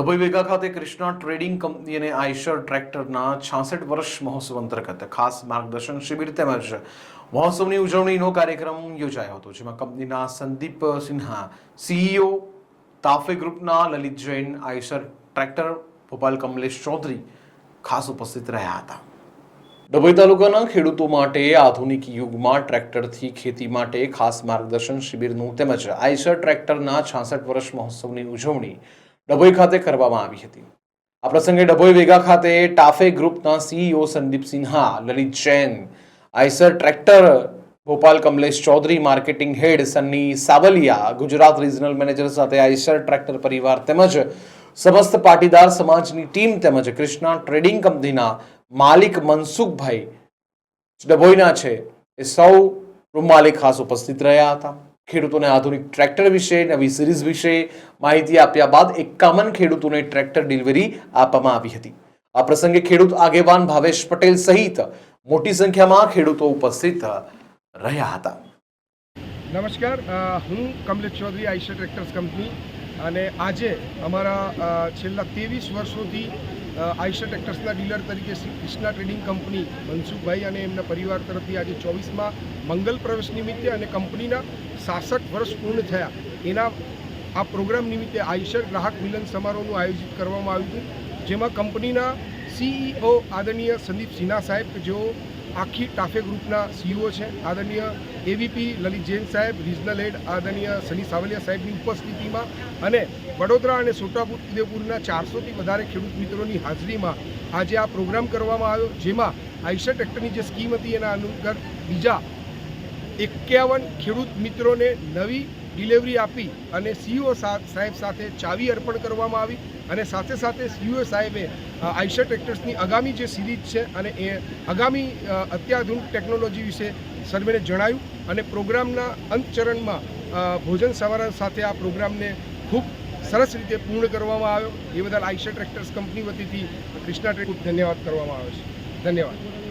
ડભોઈ વેગા ખાતે Krishna trading company અને આઈશર ટ્રેક્ટરના છાસઠ વર્ષ મહોત્સવ અંતર્ગત ખાસ માર્ગદર્શન શિબિર તેમજ મહોત્સવની ઉજવણીનો કાર્યક્રમ યોજાયો હતો, જેમાં કંપનીના સંદીપ સિન્હા, સીઈઓ તાફે ગ્રુપના લલિત જૈન, આઈશર ટ્રેક્ટર, ભોપાલ કમલેશ ચૌધરી ખાસ ઉપસ્થિત રહ્યા હતા. ડભોઈ તાલુકાના ખેડૂતો માટે આધુનિક યુગમાં ટ્રેક્ટરથી ખેતી માટે ખાસ માર્ગદર્શન શિબિરનું તેમજ આઈશર ટ્રેક્ટરના છાસઠ વર્ષ મહોત્સવની ઉજવણી ડભોઈ ખાતે કરવામાં આવી હતી. આ પ્રસંગે ડભોઈ વેગા ખાતે ટાફે ગ્રુપના CEO Sandeep Sinha, Lalit Jain, Eicher tractor, Bhopal Kamlesh Chaudhary, marketing head Sunny Savaliya, Gujarat regional manager સાથે આઈસર ટ્રેક્ટર પરિવાર તેમજ સમસ્ત પાટીદાર સમાજની ટીમ તેમજ કૃષ્ણા ટ્રેડિંગ કંપનીના માલિક મનસુખભાઈ ડભોઈના છે એ સૌ રૂમાલી ખાસ ઉપસ્થિત રહ્યા હતા. ખેડૂતોને આધુનિક ટ્રેક્ટર વિશે, નવી સિરીઝ વિશે માહિતી આપ્યા બાદ એકાવન ખેડૂતોને ટ્રેક્ટર ડિલિવરી આપવામાં આવી હતી. આ પ્રસંગે ખેડૂત આગેવાન ભાવેશ પટેલ સહિત મોટી સંખ્યામાં ખેડૂતો ઉપસ્થિત રહ્યા હતા. નમસ્કાર. હું Kamlesh Chaudhary, Eicher tractors company. અને આજે અમારા છેલ્લા ત્રેવીસ વર્ષોથી આઈશર ટ્રેક્ટર્સના ડીલર તરીકે શ્રી કૃષ્ણા ટ્રેડિંગ કંપની મનસુખભાઈ અને એમના પરિવાર તરફથી આજે ચોવીસમાં મંગલ પ્રવેશ નિમિત્તે અને કંપનીના સાસઠ વર્ષ પૂર્ણ થયા. એના, આ પ્રોગ્રામ નિમિત્તે આઈશર ગ્રાહક મિલન સમારોહનું આયોજિત કરવામાં આવ્યું હતું, જેમાં કંપનીના સીઈઓ આદરણીય સંદીપ સિન્હા સાહેબ કે જેઓ આખી ટાફે ગ્રુપના સીઈઓ છે. આદરણીય એવીપી લલિત જૈન સાહેબ, રિજનલ હેડ આદરણીય સની સાવલિયા સાહેબની ઉપસ્થિતિમાં અને વડોદરા અને છોટાઉદેપુરના ચારસોથી વધારે ખેડૂત મિત્રોની હાજરીમાં આજે આ પ્રોગ્રામ કરવામાં આવ્યો, જેમાં આઈશર ટ્રેક્ટરની જે સ્કીમ હતી એના અનુસાર બીજા એકાવન ખેડૂત મિત્રોને નવી ડિલિવરી આપી અને સીઈઓ સાહેબ સાથે ચાવી અર્પણ કરવામાં આવી અને સાથે સાથે સીઈઓ સાહેબે આઈશર ટ્રેક્ટર્સની આગામી જે સિરીઝ છે અને એ આગામી અત્યાધુનિક ટેકનોલોજી વિશે સર્વેને જણાવ્યું અને પ્રોગ્રામના અંત ચરણમાં ભોજન સવારા સાથે આ પ્રોગ્રામને ખૂબ સરસ રીતે પૂર્ણ કરવામાં આવ્યો. એ બદલ આઈશર ટ્રેક્ટર્સ કંપની વતીથી કૃષ્ણા ટ્રેક ધન્યવાદ કરવામાં આવે છે. ધન્યવાદ.